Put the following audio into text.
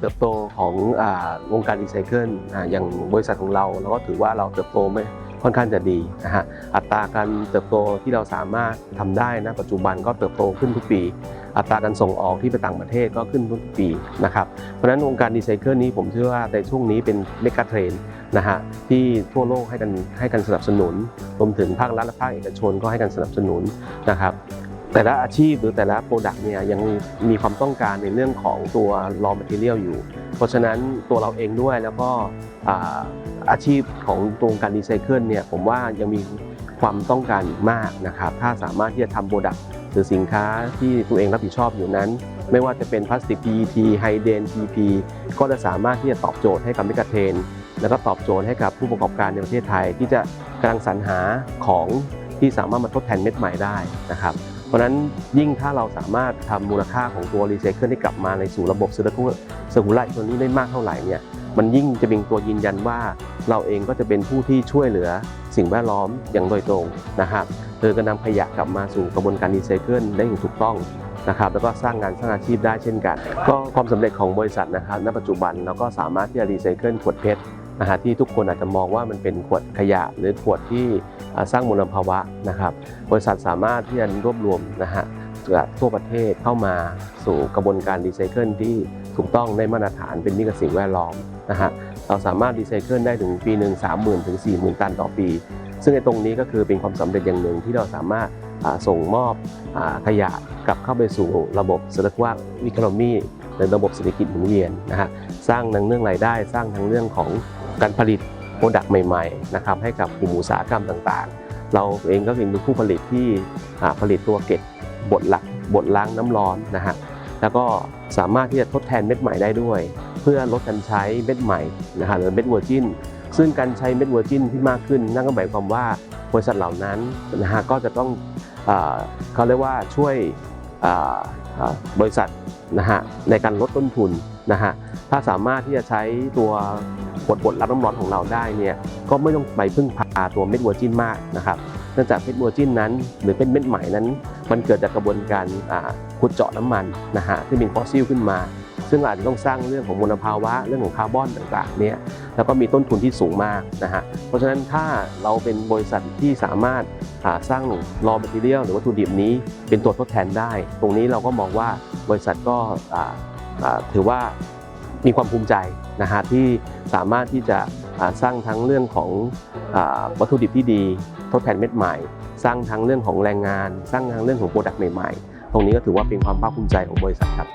เติบโตของวงการรีไซเคิลอย่างบริษัทของเราเราก็ถือว่าเราเติบโตไม่ค่อนข้างจะดีนะฮะอัตราการเติบโตที่เราสามารถทำได้นะปัจจุบันก็เติบโตขึ้นทุกปี อัตราการส่งออกที่ไปต่างประเทศก็ขึ้นทุกปีนะครับเพราะฉะนั้นวงการรีไซเคิลนี้ผมเชื่อว่าในช่วงนี้เป็นเมกะเทรนนะฮะที่ทั่วโลกให้กันให้กันสนับสนุน รวมถึงภาครัฐและภาคเอกชนก็ให้กันสนับสนุนนะครับ แต่ละอาชีพหรือแต่ละโปรดักต์เนี่ยยังมีความต้องการในเรื่องของตัว raw material อยู่ เพราะฉะนั้นตัวเราเองด้วยแล้วก็อาชีพของตัวการรีไซเคิลเนี่ยผมว่ายังมีความต้องการมากนะครับ ถ้าสามารถที่จะทำโปรดักต์หรือสินค้าที่ตัวเองรับผิดชอบอยู่นั้น ไม่ว่าจะเป็นพลาสติก PET ไฮเดน PP ก็จะสามารถที่จะตอบโจทย์ให้กับมิกาเทน แล้วก็ตอบโจทย์ให้กับผู้ประกอบการในประเทศไทย ที่จะกำลังสรรหาของที่สามารถมาทดแทนเม็ดใหม่ได้นะครับ เพราะนั้นยิ่งถ้าเราสามารถทำมูลค่าของตัวรีไซเคิลให้กลับมาในสู่ระบบเซอร์คูลเซอร์คูลไลตัวนี้ได้มากเท่าไหร่เนี่ยมันยิ่งจะเป็นตัวยืนยันว่า เราเองก็จะเป็นผู้ที่ช่วยเหลือสิ่งแวดล้อมอย่างโดยตรงนะครับโดยการนำขยะกลับมาสู่กระบวนการรีไซเคิลได้อย่างถูกต้องนะครับแล้วก็สร้างงานสร้างอาชีพได้เช่นกัน ก็ความสำเร็จของบริษัทนะครับณปัจจุบันเราก็สามารถที่จะรีไซเคิลขวดเพชรนะฮะที่ทุกคนอาจจะมองว่ามันเป็นขวดขยะหรือขวดที่ สร้างมลภาวะนะครับ บริษัทสามารถที่จะรวบรวมนะฮะจากทั่วประเทศเข้ามาสู่กระบวนการรีไซเคิลที่ถูกต้องได้มาตรฐานเป็นมิตรกับสิ่งแวดล้อมนะฮะเราสามารถรีไซเคิลได้ถึงปีหนึ่ง30,000ถึง40,000 ตันต่อปี ซึ่งในตรงนี้ก็คือเป็นความสำเร็จอย่างหนึ่งที่เราสามารถส่งมอบอขยะกลับเข้าไปสู่ระบบเศรษฐกิจวิคโนมีในระบบเศรษฐกิจหมุนเวียนนะฮะสร้างทั้งเรื่องรายได้ สร้างทั้งเรื่องของการผลิต โปรดักต์ใหม่ๆนะครับให้กับกลุ่มอุตสาหกรรมต่างๆ เราเองก็เป็นผู้ผลิตที่ผลิตตัวเกล็ดบดหลักบดล้างน้ำร้อนนะฮะแล้วก็สามารถที่จะทดแทนเม็ดใหม่ได้ด้วย เพื่อลดการใช้เม็ดใหม่นะฮะหรือเม็ดเวอร์จินซึ่งการใช้เม็ดเวอร์จินที่มากขึ้น นั่นก็หมายความว่าบริษัทเหล่านั้นนะฮะก็จะต้องเขาเรียกว่าช่วยบริษัทนะฮะในการลดต้นทุน นะฮะถ้าสามารถที่จะใช้ตัวบดบดรับน้ำร้อนของเราได้เนี่ยก็ไม่ต้องไปพึ่งพาตัวเม็ดวอร์จินมากนะครับเนื่องจากเม็ดวอร์จินนั้น หรือเป็นเม็ดใหม่นั้น มันเกิดจากกระบวนการขุดเจาะน้ำมันนะฮะที่เป็นฟอสซิลขึ้นมา ซึ่งอาจจะต้องสร้างเรื่องของมลภาวะเรื่องของคาร์บอนต่างๆเนี่ยแล้วก็มีต้นทุนที่สูงมากนะฮะเพราะฉะนั้นถ้าเราเป็นบริษัทที่สามารถาสร้าง raw material หรือวัตถุดิบนี้เป็นตัวทดแทนได้ ตรงนี้เราก็มองว่าบริษัทก็ ถือว่ามีความภูมิใจนะฮะที่สามารถที่จะสร้างทั้งเรื่องของวัตถุดิบที่ดี ทดแทนเม็ดใหม่ สร้างทั้งเรื่องของแรงงาน สร้างทั้งเรื่องของโปรดักต์ใหม่ๆ ตรงนี้ก็ถือว่าเป็นความภาคภูมิใจของบริษัทครับ